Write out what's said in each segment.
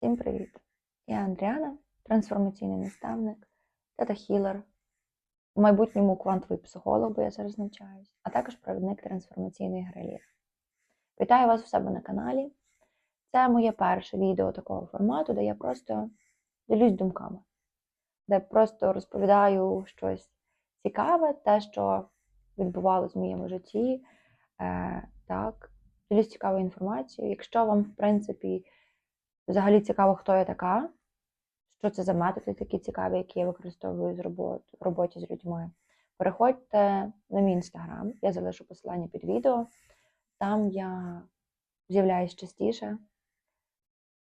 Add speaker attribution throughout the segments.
Speaker 1: Всім привіт! Я Андріана, трансформаційний наставник, тета-хілер, в майбутньому квантовий психолог, бо я зараз навчаюсь, а також провідник трансформаційної гри Лір. Вітаю вас у себе на каналі. Це моє перше відео такого формату, де я просто ділюсь думками, де просто розповідаю щось цікаве, те, що відбувалося в моєму житті. Е, так, ділюсь цікавою інформацією. Якщо вам, в принципі, Взагалі цікаво, хто я така, що це за методи такі цікаві, які я використовую з в роботі з людьми. Переходьте на мій інстаграм, я залишу посилання під відео. Там я з'являюсь частіше,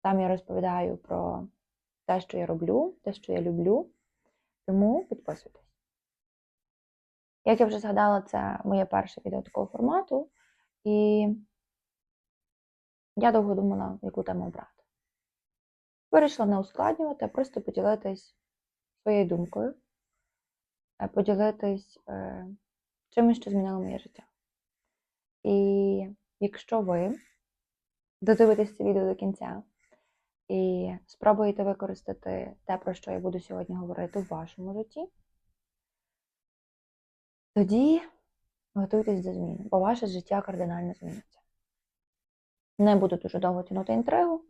Speaker 1: там я розповідаю про те, що я роблю, те, що я люблю. Тому підписуйтесь. Як я вже згадала, це моє перше відео такого формату, і я довго думала, яку тему обрати. Вирішила не ускладнювати, а просто поділитись своєю думкою, е, поділитись е, чимось, що змінило моє життя. І якщо ви додивитесь це відео до кінця і спробуєте використати те, про що я буду сьогодні говорити в вашому житті, тоді готуйтесь до зміни, бо ваше життя кардинально зміниться. Не буду дуже довго тягнути інтригу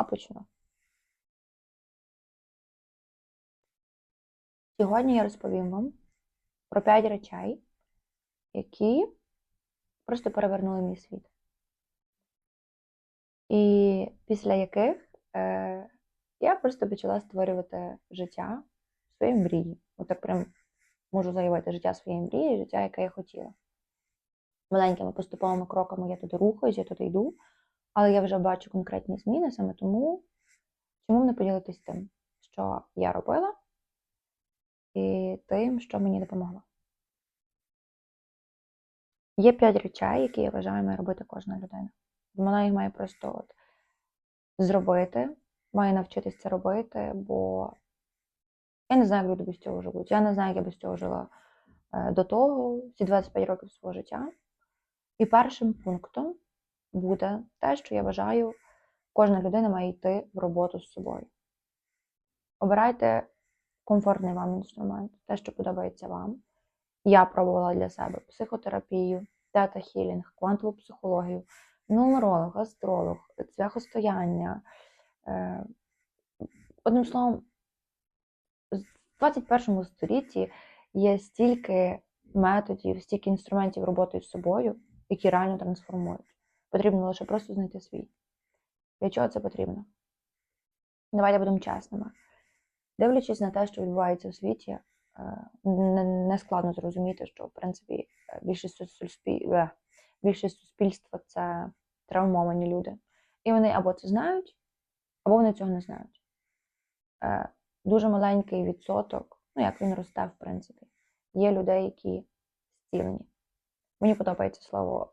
Speaker 1: а. Сьогодні я розповім вам про 5 речей, які просто перевернули мій світ. І після яких е, я просто почала створювати життя своєї мрії. Отак прям можу заявити життя своєї мрії, життя, яке я хотіла. Маленькими поступовими кроками я туди рухаюсь, я туди йду. Але я вже бачу конкретні зміни саме тому, чому б не поділитись тим, що я робила, і тим, що мені допомогло. Є п'ять речей, які я вважаю, має робити кожна людина. Вона їх має просто от зробити, має навчитись це робити, бо я не знаю, як люди без цього живуть. Я не знаю, як я без цього жила е, до того, ці 25 років свого життя. І першим пунктом буде те, що я вважаю, кожна людина має йти в роботу з собою. Обирайте комфортний вам інструмент, те, що подобається вам. Я пробувала для себе психотерапію, тета-хілінг, квантову психологію, нумеролог, астролог, цвяхостояння. Е, одним словом, в 21 столітті є стільки методів, стільки інструментів роботи з собою, які реально трансформують. Потрібно лише просто знайти свій. Для чого це потрібно? Давайте будемо чесними. Дивлячись на те, що відбувається у світі, е, не складно зрозуміти, що, в принципі, е, більшість суспіль... Е, більшість суспільства це травмовані люди. І вони або це знають, або вони цього не знають. Дуже маленький відсоток, ну як він росте, в принципі, є людей, які зцілені. Мені подобається слово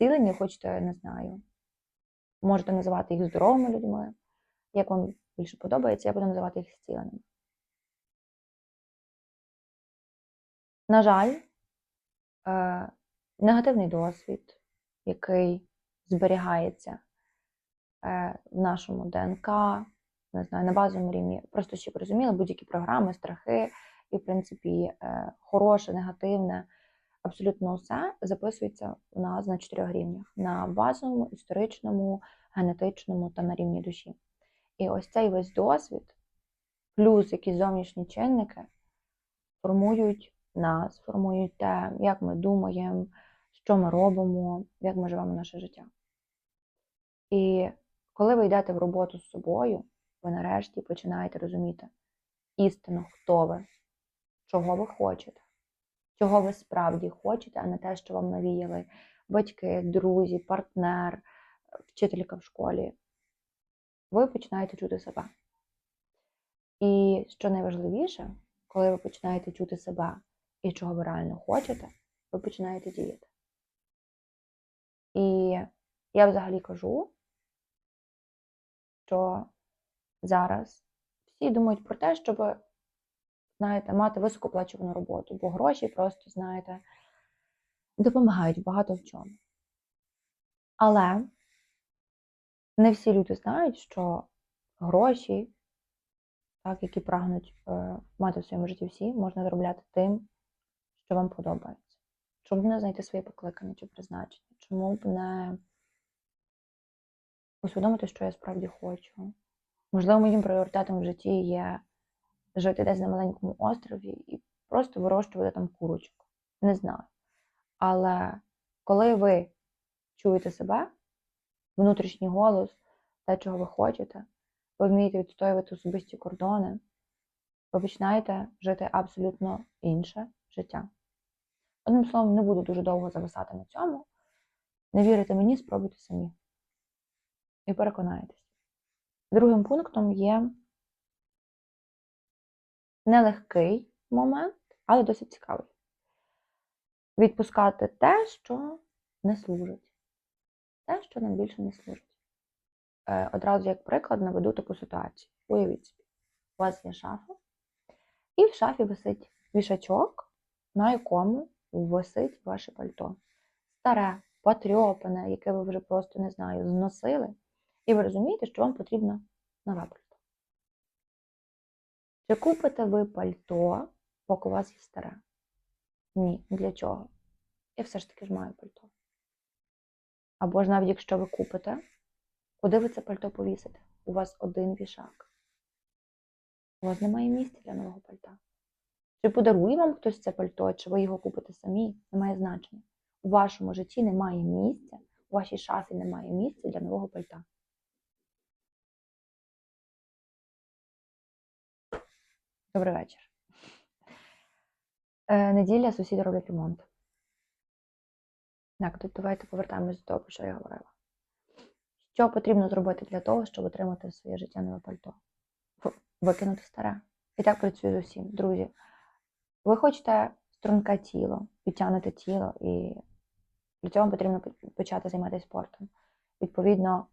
Speaker 1: зцілені, хочете, не знаю. Можете називати їх здоровими людьми. Як вам більше подобається, я буду називати їх зціленими. На жаль, е, негативний досвід, який зберігається е, в нашому ДНК, не знаю, на базовому рівні, просто щоб розуміли, будь-які програми, страхи, і, в принципі, е, хороше, негативне абсолютно все записується у нас на чотирьох рівнях: на базовому, історичному, генетичному та на рівні душі. І ось цей весь досвід, плюс якісь зовнішні чинники, формують нас, формують те, як ми думаємо, що ми робимо, як ми живемо наше життя. І коли ви йдете в роботу з собою, ви нарешті починаєте розуміти істину, хто ви, чого ви хочете, чого ви справді хочете, а не те, що вам навіяли батьки, друзі, партнер, вчителька в школі. Ви починаєте чути себе. І що найважливіше, коли ви починаєте чути себе і чого ви реально хочете, ви починаєте діяти. І я взагалі кажу, що зараз всі думають про те, щоб знаєте, мати високоплачувану роботу, бо гроші просто, знаєте, допомагають багато в чому. Але не всі люди знають, що гроші, так, які прагнуть е, мати в своєму житті всі, можна заробляти тим, що вам подобається. Чому б не знайти своє покликання чи призначення? Чому б не усвідомити, що я справді хочу? Можливо, моїм пріоритетом в житті є жити десь на маленькому острові і просто вирощувати там курочок. Не знаю. Але коли ви чуєте себе, внутрішній голос, те, чого ви хочете, ви вмієте відстоювати особисті кордони, ви починаєте жити абсолютно інше життя. Одним словом, не буду дуже довго зависати на цьому. Не вірите мені, спробуйте самі. І переконаєтесь. Другим пунктом є нелегкий момент, але досить цікавий. Відпускати те, що не служить. Те, що нам більше не служить. Е, Одразу, як приклад, наведу таку ситуацію. Уявіть собі, у вас є шафа, і в шафі висить вішачок, на якому висить ваше пальто. Старе, потрьопане, яке ви вже просто не знаю, зносили, і ви розумієте, що вам потрібно нове пальто. Чи купите ви пальто, поки у вас є старе? Ні, для чого? Я все ж таки ж маю пальто. Або ж навіть якщо ви купите, куди ви це пальто повісите? У вас один вішак. У вас немає місця для нового пальта. Чи подарує вам хтось це пальто, чи ви його купите самі, немає значення. У вашому житті немає місця, у вашій шафі немає місця для нового пальта. Добрий вечір. Е, неділя сусіди роблять ремонт. Так, тут давайте повертаємось до того, про що я говорила. Що потрібно зробити для того, щоб отримати своє життя нове пальто? Викинути старе. І так працює з усім. Друзі, ви хочете струнке тіло, підтягнути тіло, і для цього потрібно почати займатися спортом. Відповідно,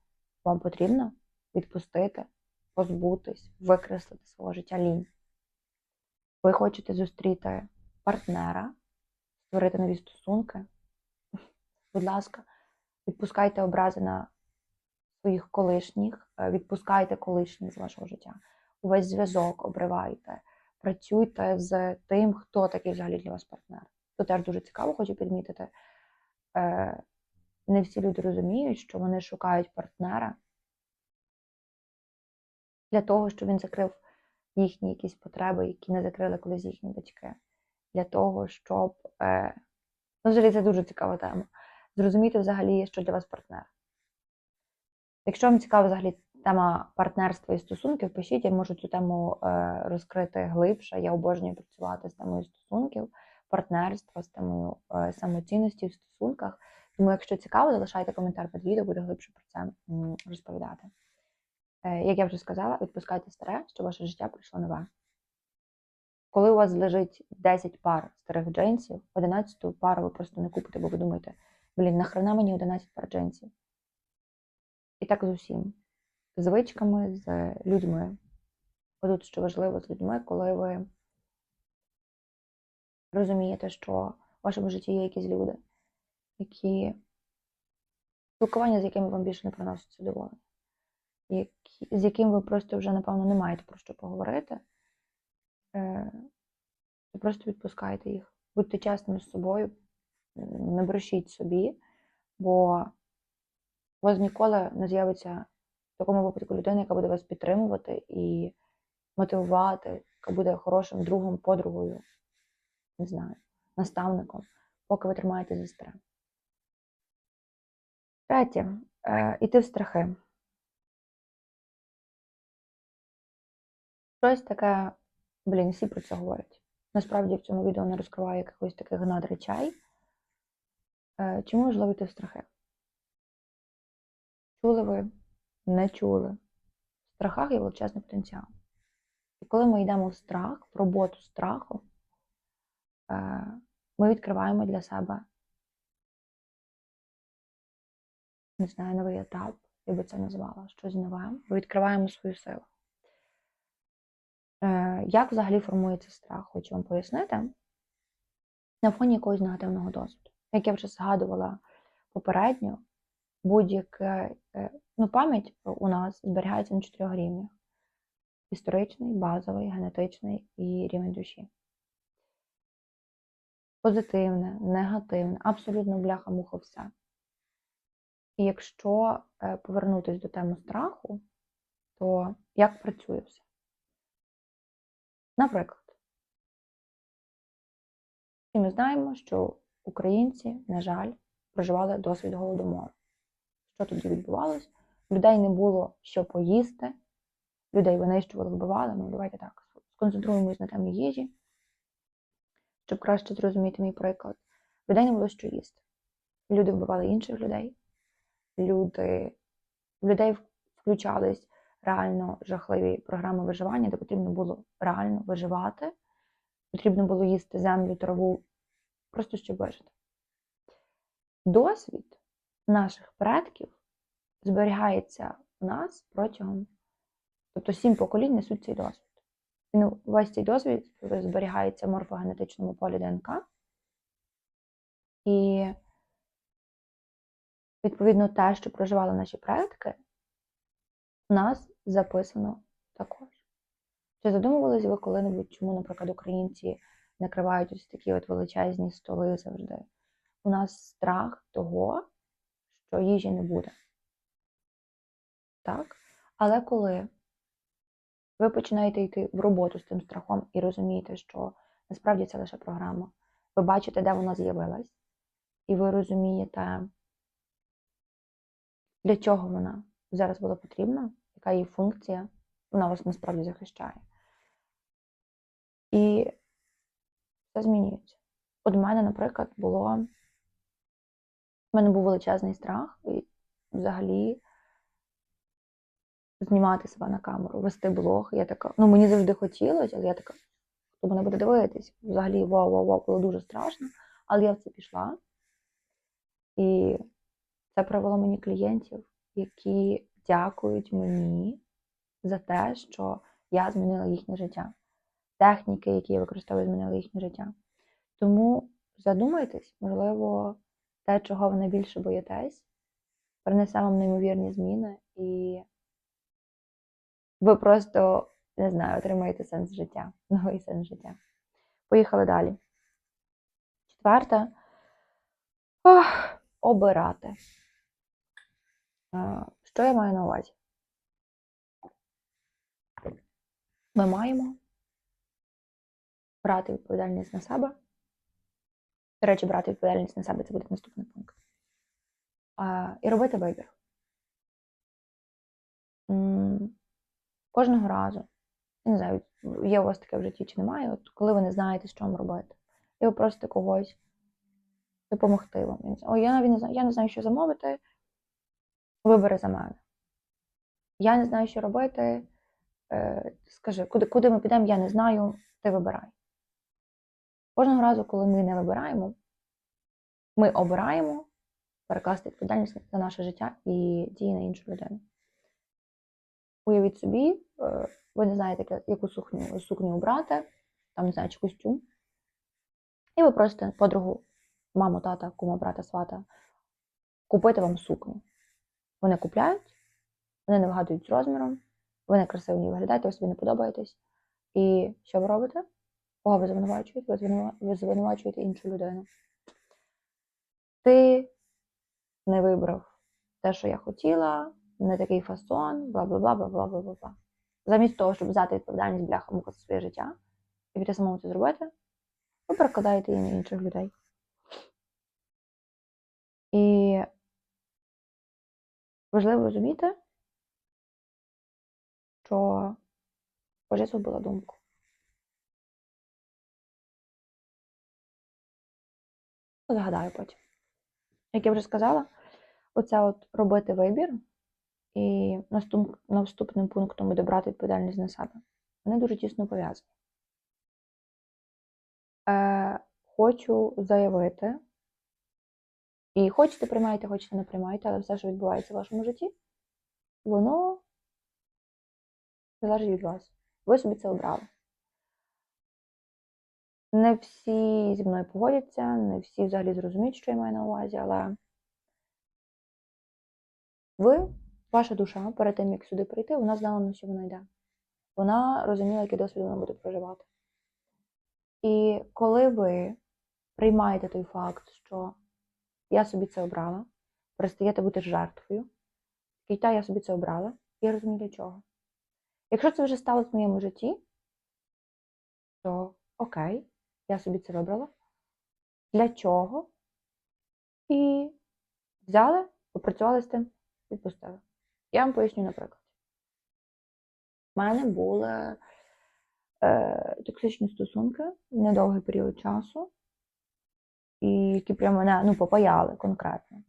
Speaker 1: вам потрібно відпустити, позбутись, викреслити свого життя лінь. Ви хочете зустріти партнера, створити нові стосунки. Будь ласка, відпускайте образи на своїх колишніх, е, відпускайте колишніх з вашого життя. Увесь зв'язок обривайте, працюйте з тим, хто такий взагалі для вас партнер. Це теж дуже цікаво, хочу підмітити. Е, Не всі люди розуміють, що вони шукають партнера для того, щоб він закрив їхні якісь потреби, які не закрили колись їхні батьки. Для того, щоб. Е, ну, взагалі, це дуже цікава тема. Зрозуміти взагалі, що для вас партнер. Якщо вам цікава взагалі тема партнерства і стосунків, пишіть, я можу цю тему е, розкрити глибше. Я обожнюю працювати з темою стосунків, партнерства, з темою е, самоцінності в стосунках. Тому, якщо цікаво, залишайте коментар під відео, буду глибше про це розповідати. Е, Як я вже сказала, відпускайте старе, щоб ваше життя прийшло нове. Коли у вас лежить 10 пар старих джинсів, 11 пару ви просто не купите, бо ви думаєте, блін, нахрена мені 11 пар джинсів? І так з усім. З звичками, з людьми. Отут, що важливо з людьми, коли ви розумієте, що в вашому житті є якісь люди, які спілкування, з якими вам більше не приносить задоволення, з яким ви просто вже, напевно, не маєте про що поговорити. Е, просто відпускайте їх. Будьте чесними з собою, не брешіть собі, бо у вас ніколи не з'явиться в такому випадку людина, яка буде вас підтримувати і мотивувати, яка буде хорошим другом, подругою, не знаю, наставником, поки ви тримаєте за старе. Третє. Е, іти в страхи. Щось таке, блін, всі про це говорять. Насправді в цьому відео не розкриваю якихось таких надречей. Е, чому важливо йти страхи? Чули ви? Не чули. В страхах є величезний потенціал. І коли ми йдемо в страх, в роботу страху, е, ми відкриваємо для себе, не знаю, новий етап, я би це назвала, щось нове. Ми відкриваємо свою силу. Е, Як взагалі формується страх? Хочу вам пояснити. На фоні якогось негативного досвіду. Як я вже згадувала попередньо, будь-яке, е, ну, пам'ять у нас зберігається на чотирьох рівнях: історичний, базовий, генетичний і рівень душі. Позитивне, негативне, абсолютно бляха-муха все. І якщо е, повернутися до теми страху, то як працює все? Наприклад, всі ми знаємо, що українці, на жаль, проживали досвід голодомору. Що тоді відбувалось? Людей не було що поїсти, людей винищували, вбивали. Ну, давайте так, сконцентруємось на темі їжі, щоб краще зрозуміти мій приклад. Людей не було що їсти. Люди вбивали інших людей, люди, в людей включались реально жахливі програми виживання, де потрібно було реально виживати, потрібно було їсти землю, траву, просто щоб вижити. Досвід наших предків зберігається в нас протягом, тобто сім поколінь несуть цей досвід. Він весь цей досвід зберігається в морфогенетичному полі ДНК. І, відповідно, те, що проживали наші предки, нас записано також. Чи задумувались ви коли-небудь, чому, наприклад, українці накривають ось такі от величезні столи завжди? У нас страх того, що їжі не буде. Так? Але коли ви починаєте йти в роботу з цим страхом і розумієте, що насправді це лише програма, ви бачите, де вона з'явилась, і ви розумієте, для чого вона зараз була потрібна, яка її функція, вона вас насправді захищає. І це змінюється. От у мене, наприклад, було. У мене був величезний страх і взагалі знімати себе на камеру, вести блог. Я така, ну мені завжди хотілося, але я така, хто мене буде дивитись? Взагалі, вау, вау, вау, було дуже страшно. Але я в це пішла. І це привело мені клієнтів, які дякують мені за те, що я змінила їхнє життя. Техніки, які я використовую, змінили їхнє життя. Тому задумайтесь, можливо, те, чого ви найбільше боїтесь, принесе вам неймовірні зміни, і ви просто, не знаю, отримаєте сенс життя, новий сенс життя. Поїхали далі. Четверте ох, обирати. Що я маю на увазі? Ми маємо брати відповідальність на себе. До речі, брати відповідальність на себе це буде наступний пункт. І робити вибір. Кожного разу, я не знаю, є у вас таке в житті чи немає, от коли ви не знаєте, що вам робити, і ви просите когось допомогти вам. Ой, я не знаю, я не знаю, що замовити, вибери за мене. Я не знаю, що робити. Е, скажи, куди, куди ми підемо, я не знаю, ти вибирай. Кожного разу, коли ми не вибираємо, ми обираємо перекласти відповідальність за наше життя і дії на іншу людину. Уявіть собі, е, ви не знаєте, яку сукню сукню обрати, там не знаю, чи костюм. І ви просите подругу, маму, тата, кума, брата, свата, купити вам сукню. Вони купляють, вони не вигадують з розміром, ви не красиво не виглядаєте, ви собі не подобаєтесь. І що ви робите? Кого ви звинувачуєте? Ви звинувачуєте іншу людину. Ти не вибрав те, що я хотіла, не такий фасон, бла бла бла бла бла бла бла Замість того, щоб взяти відповідальність бляха муха за своє життя і піти самому це зробити, ви перекладаєте її на інших людей. І важливо розуміти, що Божество була думку. Згадаю потім. Як я вже сказала, оце от робити вибір і наступ, наступним пунктом буде відповідальність на себе. Вони дуже тісно пов'язані. Е, Хочу заявити, і хочете приймайте, хочете не приймайте, але все, що відбувається в вашому житті, воно залежить від вас. Ви собі це обрали. Не всі зі мною погодяться, не всі взагалі зрозуміють, що я маю на увазі, але Ви, ваша душа, перед тим, як сюди прийти, вона знала, на що вона йде. Вона розуміла, який досвід вона буде проживати. І коли ви приймаєте той факт, що я собі це обрала, перестаєте бути жертвою, і та я собі це обрала, я розумію для чого. Якщо це вже сталося в моєму житті, то окей, я собі це вибрала. Для чого? І взяли, попрацювали з тим, відпустили. Я вам поясню, наприклад. У мене були е, токсичні стосунки недовгий період часу, і які прямо мене ну, попаяли конкретно.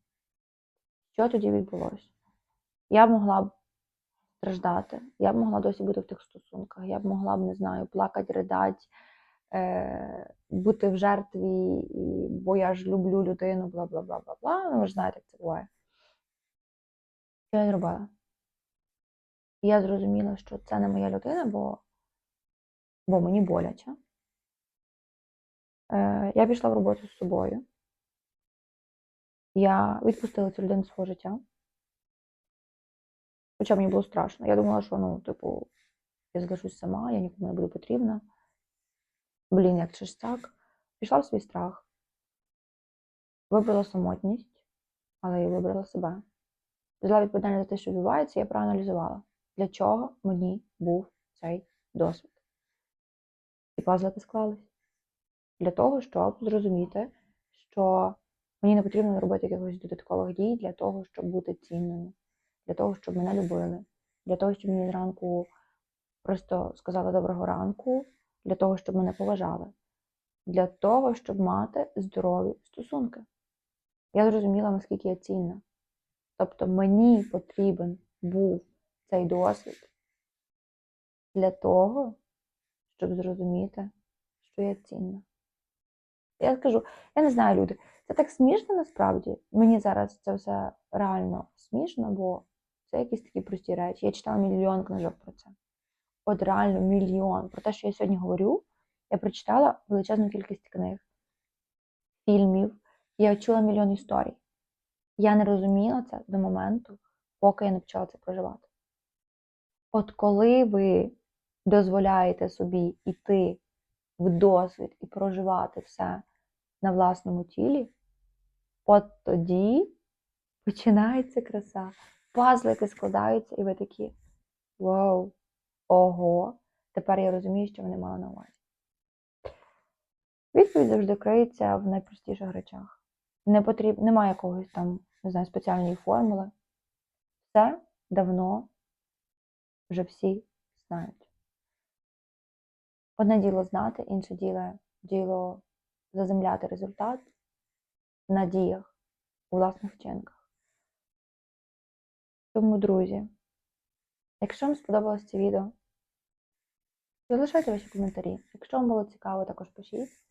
Speaker 1: Що тоді відбулося? Я б могла б страждати, я б могла досі бути в тих стосунках, я б могла б, не знаю, плакати, ридати, е, бути в жертві, і, бо я ж люблю людину, бла бла бла бла бла. Ну, ви ж знаєте, як це буває. Що я зробила? Я зрозуміла, що це не моя людина, бо, бо мені боляче. Е, я пішла в роботу з собою. Я відпустила цю людину свого життя. Хоча мені було страшно. Я думала, що ну, типу, я залишусь сама, я нікому не буду потрібна. Блін, як це ж так? Пішла в свій страх. Вибрала самотність, але я вибрала себе. Взяла відповідальність за те, що відбувається, я проаналізувала, для чого мені був цей досвід. І пазлики склались. Для того, щоб зрозуміти, що мені не потрібно робити якихось додаткових дій для того, щоб бути цінною, для того, щоб мене любили, для того, щоб мені зранку просто сказали доброго ранку, для того, щоб мене поважали, для того, щоб мати здорові стосунки. Я зрозуміла, наскільки я цінна. Тобто мені потрібен був цей досвід для того, щоб зрозуміти, що я цінна. Я скажу, я не знаю, люди, це так смішно насправді. Мені зараз це все реально смішно, бо це якісь такі прості речі. Я читала мільйон книжок про це. От реально мільйон. Про те, що я сьогодні говорю, я прочитала величезну кількість книг, фільмів, я чула мільйон історій. Я не розуміла це до моменту, поки я не почала це проживати. От коли ви дозволяєте собі йти в досвід і проживати все на власному тілі, от тоді починається краса. Пазлики складаються, і ви такі вау, ого, тепер я розумію, що вони мали на увазі. Відповідь завжди криється в найпростіших речах. Не потріб... Немає якогось там, не знаю, спеціальної формули. Все давно вже всі знають. Одне діло знати, інше діло, діло заземляти результат на діях, у власних вчинках. Тому, друзі, якщо вам сподобалось це відео, залишайте ваші коментарі. Якщо вам було цікаво, також пишіть.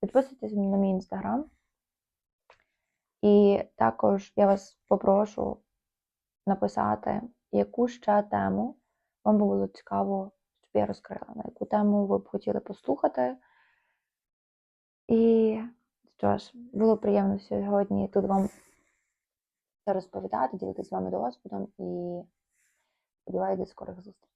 Speaker 1: Підписуйтесь на мій інстаграм. І також я вас попрошу написати, яку ще тему вам було цікаво, я розкрила, на яку тему ви б хотіли послухати. І що ж, було приємно сьогодні тут вам це розповідати, ділитися з вами досвідом і сподіваюся до скорих зустрічей.